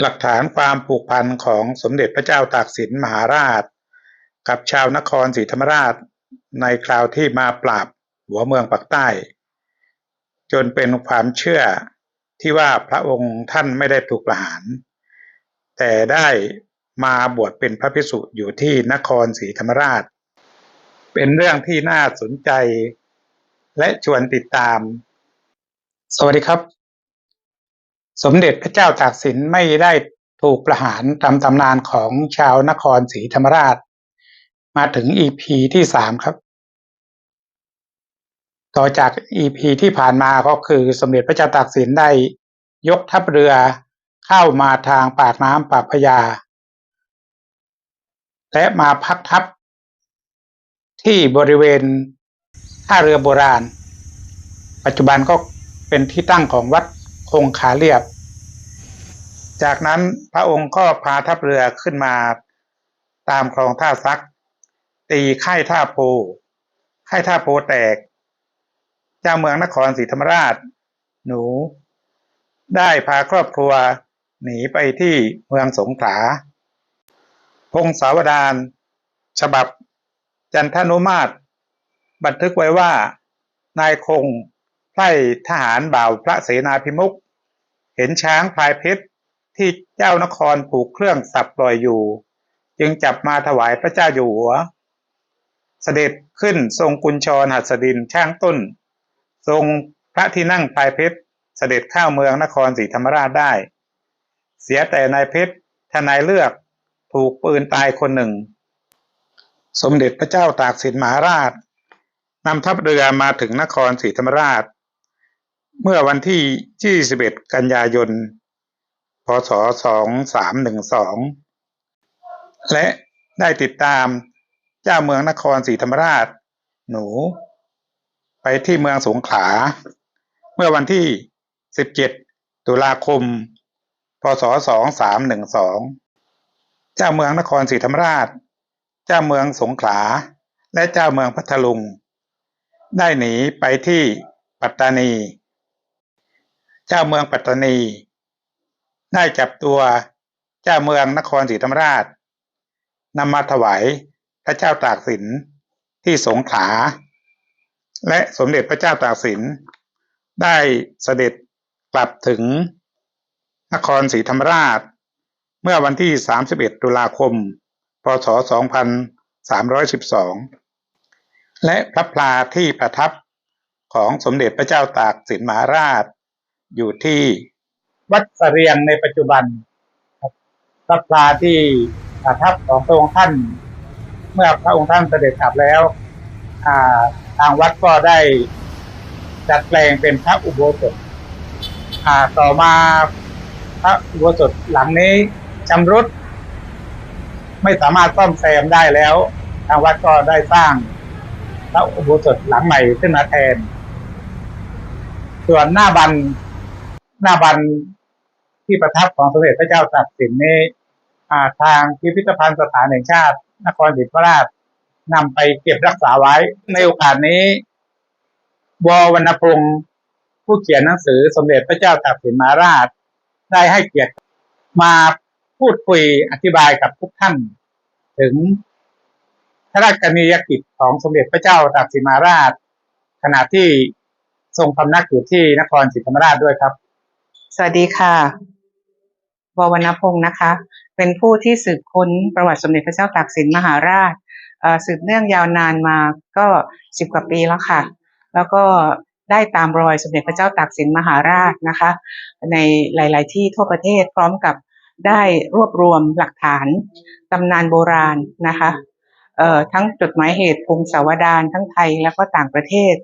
หลักฐานความผูกพันของสมเด็จพระเจ้าตากสินมหาราช กับชาวนครศรีธรรมราชในคราวที่มาปราบหัวเมืองปากใต้ จนเป็นความเชื่อที่ว่าพระองค์ท่านไม่ได้ถูกประหาร แต่ได้มาบวชเป็นพระภิกษุอยู่ที่นครศรีธรรมราช เป็นเรื่องที่น่าสนใจและชวนติดตาม สวัสดีครับ สมเด็จพระเจ้าตากสินไม่ได้ถูกประหารตามตำนานของชาวนครศรีธรรมราช มาถึง EP ที่สามครับ ต่อจาก EP ที่ผ่านมาก็คือสมเด็จพระเจ้าตากสินได้ยกทัพเรือเข้ามาทางปากน้ำปากพญาและมาพักทัพที่บริเวณท่าเรือโบราณ ปัจจุบันก็เป็นที่ตั้งของวัด คงคาเรียบ จากนั้นพระองค์ก็พาทัพเรือขึ้นมาตามคลองท่าซัก ตีค่ายท่าโพค่ายท่าโพแตก เจ้าเมืองนครศรีธรรมราช หนู ได้พาครอบครัวหนีไปที่เมืองสงขลาพงศาวดารฉบับ จันทนุมาตร บันทึกไว้ว่านายคง ไพ่ทหารบ่าวพระเสนาพิมุกเห็นช้างพลายเพชรที่เจ้านครผูกเครื่องสับปล่อยอยู่ จึงจับมาถวายพระเจ้าอยู่หัว เสด็จขึ้นทรงกุญชรหัสดินช่างต้น ทรงพระที่นั่งพลายเพชรเสด็จเข้าเมืองนครศรีธรรมราชได้ เสียแต่นายเพชรทนายเลือกถูกปืนตายคนหนึ่ง สมเด็จพระเจ้าตากสินมหาราชนำทัพเรือมาถึงนครศรีธรรมราช เมื่อวันที่ 21 กันยายน พศ 2312 และได้ติดตามเจ้าเมืองนครศรีธรรมราช หนู ไปที่เมืองสงขลา เมื่อวันที่ 17 ตุลาคม พศ 2312 เจ้าเมืองนครศรีธรรมราช เจ้าเมืองสงขลา และเจ้าเมืองพัทลุง ได้หนีไปที่ปัตตานี เจ้าเมืองปัตตานี ได้จับตัวเจ้าเมืองนครศรีธรรมราชนำมาถวายพระเจ้าตากสินที่สงขลา และสมเด็จพระเจ้าตากสิน ได้เสด็จกลับถึงนครศรีธรรมราช เมื่อวันที่ 31 ตุลาคม พศ 2312 และพระพลาที่ประทับของสมเด็จพระเจ้าตากสินมหาราช อยู่ที่วัดเสรียงในปัจจุบันพระพลาที่ประทับของพระองค์ท่าน เมื่อพระองค์ท่านเสด็จกลับแล้วาทางวัดก็ได้จัดแปลงเป็นพระอุโบสถต่อมาพระอุโบสถหลังนี้ชำรุด ไม่สามารถซ่อมแซมได้แล้ว ทางวัดก็ได้สร้างพระอุโบสถหลังใหม่ขึ้นมาแทน ส่วนหน้าบัน หน้าบันที่ประทับของสมเด็จพระเจ้าตากสินนี้อ่ทางพิพิธภัณฑ์สถานแห่งชาติ นครศรีธรรมราชนำไปเก็บรักษาไว้ ในโอกาสนี้ววรรณพงศ์ผู้เขียนหนังสือสมเด็จพระเจ้าตากสินมหาราช ได้ให้เกียรติมาพูดคุยอธิบายกับทุกท่าน ถึงพระราชกรณียกิจของสมเด็จพระเจ้าตากสินมหาราช ขณะที่ทรงพำนักอยู่ที่นครศรีธรรมราชด้วยครับ สวัสดีค่ะววรรณพงศ์นะคะ เป็นผู้ที่สืบค้นประวัติสมเด็จพระเจ้าตากสินมหาราชสืบเนื่องยาวนานมาก็สิบกว่าปีแล้วค่ะ แล้วก็ได้ตามรอยสมเด็จพระเจ้าตากสินมหาราชนะคะ ในหลาย ๆ ที่ทั่วประเทศพร้อมกับได้รวบรวมหลักฐานตำนานโบราณนะคะทั้งจดหมายเหตุพงศาวดารทั้งไทยแล้วก็ต่างประเทศ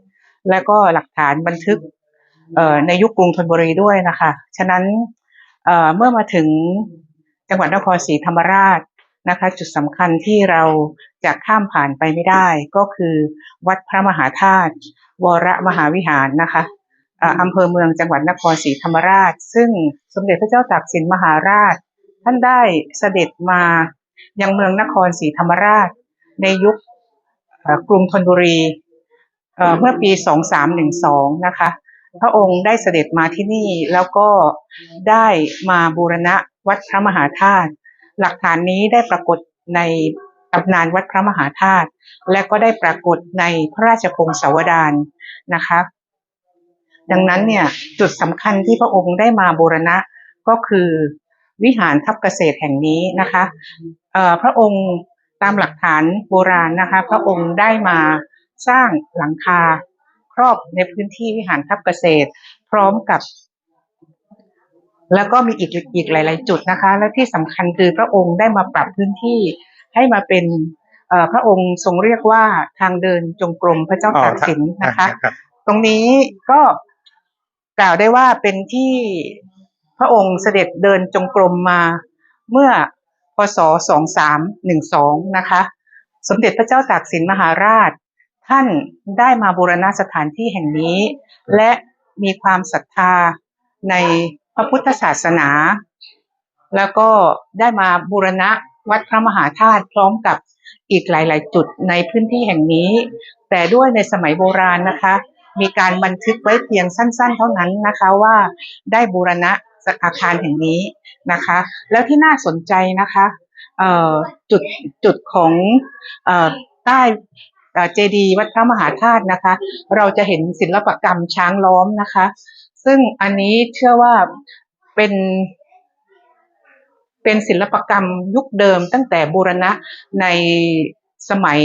และก็หลักฐานบันทึก ในยุคกรุงธนบุรีด้วยนะคะ ฉะนั้นเเมื่อมาถึงจังหวัดนครศรีธรรมราชนะคะ จุดสำคัญที่เราจะข้ามผ่านไปไม่ได้ ก็คือวัดพระมหาธาตุวรมหาวิหารนะคะอ่าอำเภอเมืองจังหวัดนครศรีธรรมราช ซึ่งสมเด็จพระเจ้าตากสินมหาราช ท่านได้เสด็จมายังเมืองนครศรีธรรมราช ในยุคกรุงธนบุรีเอ่อเมื่อปี 2312 นะคะ พระองค์ได้เสด็จมาที่นี่แล้วก็ได้มาบูรณะวัดพระมหาธาตุหลักฐานนี้ได้ปรากฏในตำนานวัดพระมหาธาตุและก็ได้ปรากฏในพระราชพงศาวดารนะคะ ดังนั้นเนี่ยจุดสำคัญที่พระองค์ได้มาบูรณะก็คือวิหารทับเกษตรแห่งนี้นะคะพระองค์ตามหลักฐานโบราณนะคะ พระองค์ได้มาสร้างหลังคา ครอบในพื้นที่วิหารทับเกษตร พร้อมกับ แล้วก็มีอีกอีกหลาย ๆ จุดนะคะ และที่สำคัญคือพระองค์ได้มาปรับพื้นที่ให้มาเป็นเอ่อพระองค์ทรงเรียกว่าทางเดินจงกรมพระเจ้าอ๋อตากสินนะคะรับตรงนี้ก็กล่าวได้ว่าเป็นที่พระองค์เสด็จเดินจงกรมมาเมื่อพศ 2312 นะคะ สมเด็จพระเจ้าตากสินมหาราช ท่านได้มาบูรณะสถานที่แห่งนี้ และมีความศรัทธาในพระพุทธศาสนา แล้วก็ได้มาบูรณะวัดพระมหาธาตุพร้อมกับอีกหลาย ๆ จุดในพื้นที่แห่งนี้ แต่ด้วยในสมัยโบราณนะคะ มีการบันทึกไว้เพียงสั้น ๆ เท่านั้นนะคะว่าได้บูรณะอาคารแห่งนี้นะคะ แล้วที่น่าสนใจนะคะจุดจุดของออใต้ เจดีย์วัดพระมหาธาตุนะคะ เราจะเห็นศิลปกรรมช้างล้อมนะคะ ซึ่งอันนี้เชื่อว่าเป็น เป็นศิลปกรรมยุคเดิมตั้งแต่บูรณะในสมัย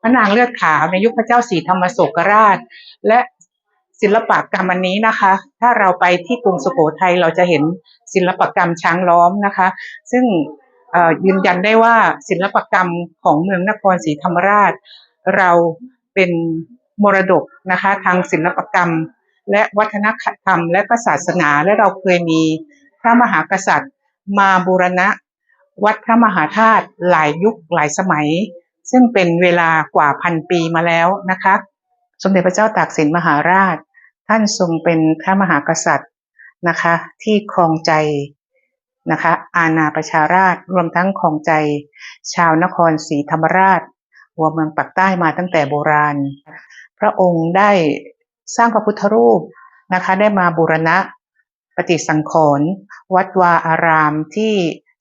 พระนางเลือดขาวในยุคพระเจ้าศรีธรรมโศกราช และศิลปกรรมอันนี้นะคะ ถ้าเราไปที่กรุงสุโขทัยเราจะเห็นศิลปกรรมช้างล้อมนะคะ ซึ่ง ยืนยันได้ว่าศิลปกรรมของเมืองนครศรีธรรมราช เราเป็นมรดกนะคะทางศิลปกรรม และวัฒนธรรม และก็ศาสนาและเราเคยมีพระมหากษัตริย์ มาบูรณะ วัดพระมหาธาตุหลายยุคหลายสมัย ซึ่งเป็นเวลากว่าพันปีมาแล้วนะคะ สมเด็จพระเจ้าตากสินมหาราช ท่านทรงเป็นพระมหากษัตริย์นะคะ ที่ครองใจ นะคะ อาณาประชาราชรวมทั้งครองใจ ชาวนครศรีธรรมราชหัวเมืองปักใต้มาตั้งแต่โบราณ พระองค์ได้สร้างพระพุทธรูปนะคะได้มาบูรณะปฏิสังขรณ์วัดวาอารามที่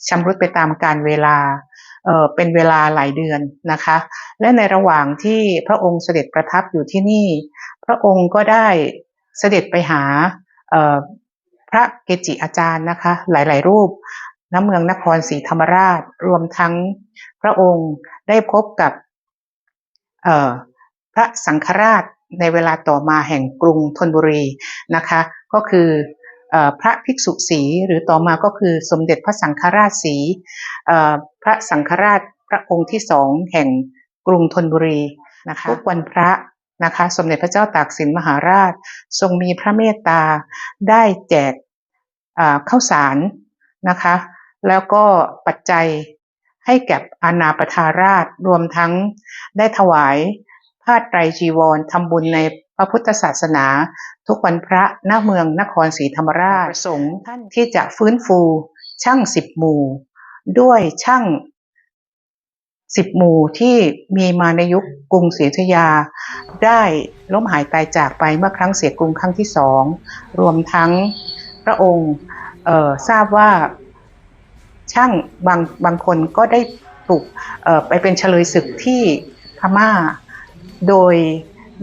ชำรุดไปตามกาลเวลาเออเป็นเวลาหลายเดือนนะคะ และในระหว่างที่พระองค์เสด็จประทับอยู่ที่นี่ พระองค์ก็ได้เสด็จไปหาเพระเกจิอาจารย์นะคะ หลาย ๆ รูปณเมืองนครศรีธรรมราช รวมทั้งพระองค์ได้พบกับพระสังฆราชในเวลาต่อมาแห่งกรุงธนบุรีนะคะ ก็คืออพระภิกษุศีหรือต่อมาก็คือสมเด็จพระสังฆราชศีพระสังฆราชพระองค์ที่สองแห่งกรุงธนบุรีนะคะทุกวันพระ นะคะ สมเด็จพระเจ้าตากสินมหาราช ทรงมีพระเมตตาได้แจกอ่าข้าวสารนะคะ แล้วก็ปัจจัยให้แก่อาณาประชาราชรวมทั้งได้ถวายผ้าไตรจีวรทำบุญในพระพุทธศาสนา ทุกวันพระหน้าเมืองนครศรีธรรมราชประสงค์ท่านที่จะฟื้นฟูช่างสิบหมู่ ด้วยช่าง สิบหมู่ที่มีมาในยุคกรุงศรีอยุธยา ได้ล้มหายตายจากไปเมื่อครั้งเสียกรุงครั้งที่สองรวมทั้งพระองค์ทราบว่าช่างบางบางคนก็ได้ถูกไปเป็นเฉลยศึกที่พม่า โดย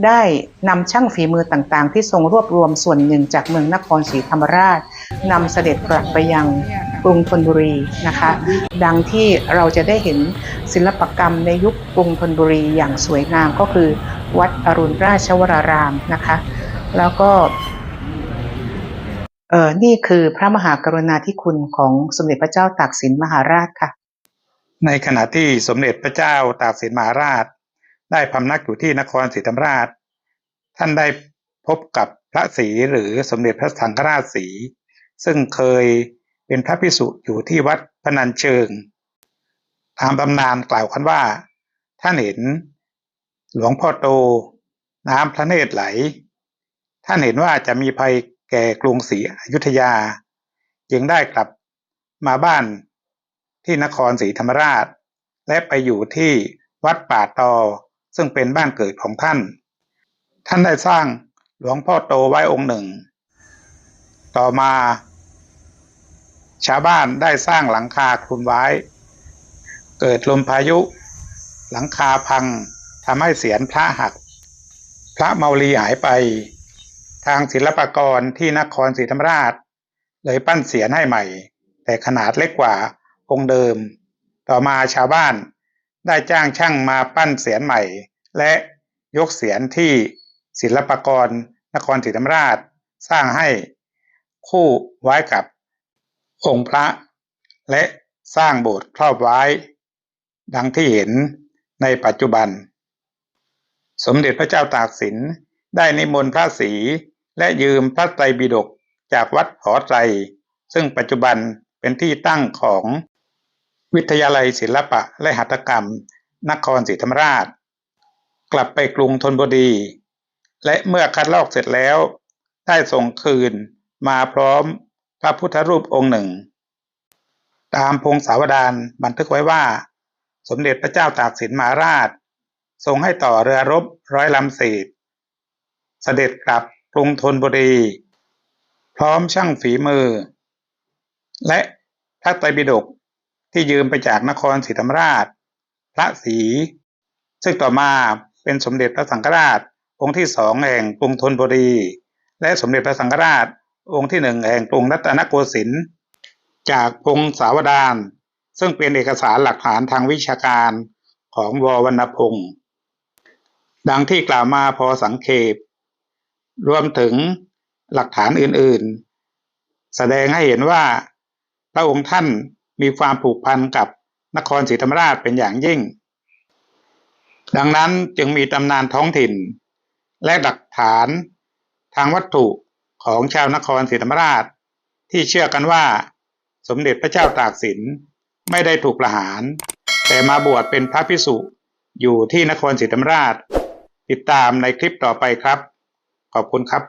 ได้นำช่างฝีมือต่างๆ ที่ทรงรวบรวมส่วนหนึ่งจากเมืองนครศรีธรรมราชนำเสด็จกลับไปยัง กรุงธนบุรีนะคะ ดังที่เราจะได้เห็นศิลปกรรมในยุคกรุงธนบุรีอย่างสวยงามก็คือ วัดอรุณราชวรารามนะคะ แล้วก็เออนี่คือพระมหากรุณาธิคุณของสมเด็จพระเจ้าตากสินมหาราชค่ะ ในขณะที่สมเด็จพระเจ้าตากสินมหาราช ได้พำนักอยู่ที่นครศรีธรรมราช ท่านได้พบกับพระศรีหรือสมเด็จพระสังฆราชศรีซึ่งเคย เป็นพระพิสุอยู่ที่วัดพนัญเชิง ตามตำนานกล่าวกันว่า ท่านเห็น หลวงพ่อโต น้ำพระเนตรไหล ท่านเห็นว่าจะมีภัยแก่กรุงศรีอยุธยา จึงได้กลับมาบ้านที่นครศรีธรรมราช และไปอยู่ที่วัดป่าตอ ซึ่งเป็นบ้านเกิดของท่าน ท่านได้สร้างหลวงพ่อโตไว้องค์หนึ่ง ต่อมา ชาวบ้านได้สร้างหลังคาคลุมไว้ เกิดลมพายุ หลังคาพังทำให้เสียนพระหัก พระเมาลีหายไป ทางศิลปากรที่นครศรีธรรมราช เลยปั้นเสียนให้ใหม่ แต่ขนาดเล็กกว่าองค์เดิม ต่อมาชาวบ้านได้จ้างช่างมาปั้นเสียนใหม่ และยกเสียนที่ศิลปากรนครศรีธรรมราชสร้างให้คู่ไว้กับ องค์พระ และสร้างโบสถ์ครอบไว้ ดังที่เห็นในปัจจุบัน สมเด็จพระเจ้าตากสินได้นิมนต์พระศรีและยืมพระไตรปิฎกจากวัดหอไตร ซึ่งปัจจุบันเป็นที่ตั้งของวิทยาลัยศิลปะและหัตถกรรม นครศรีธรรมราช กลับไปกรุงธนบุรี และเมื่อคัดลอกเสร็จแล้ว ได้ส่งคืนมาพร้อม พระพุทธรูปองค์หนึ่ง ตามพงศาวดารบันทึกไว้ว่า สมเด็จพระเจ้าตากสินมหาราช ทรงให้ต่อเรือรบร้อยลำสีเสด็จกลับกรุงธนบุรี พร้อมช่างฝีมือ และพระไตรปิฎกที่ยืมไปจากนครศรีธรรมราช พระศรีซึ่งต่อมาเป็นสมเด็จพระสังฆราชองค์ที่สองแห่งกรุงธนบุรี และสมเด็จพระสังฆราช องค์ที่หนึ่งแห่งกรุงรัตนโกสินทร์จากพงศาวดารซึ่งเป็นเอกสารหลักฐานทางวิชาการของววรรณพงศ์ดังที่กล่าวมาพอสังเขปรวมถึงหลักฐานอื่นๆ แสดงให้เห็นว่าพระองค์ท่านมีความผูกพันกับนครศรีธรรมราชเป็นอย่างยิ่ง ดังนั้นจึงมีตำนานท้องถิ่น และหลักฐานทางวัตถุ ของชาวนครศรีธรรมราช ที่เชื่อกันว่า สมเด็จพระเจ้าตากสินไม่ได้ถูกประหาร แต่มาบวชเป็นพระพิสุอยู่ที่นครศรีธรรมราช ติดตามในคลิปต่อไปครับ ขอบคุณครับ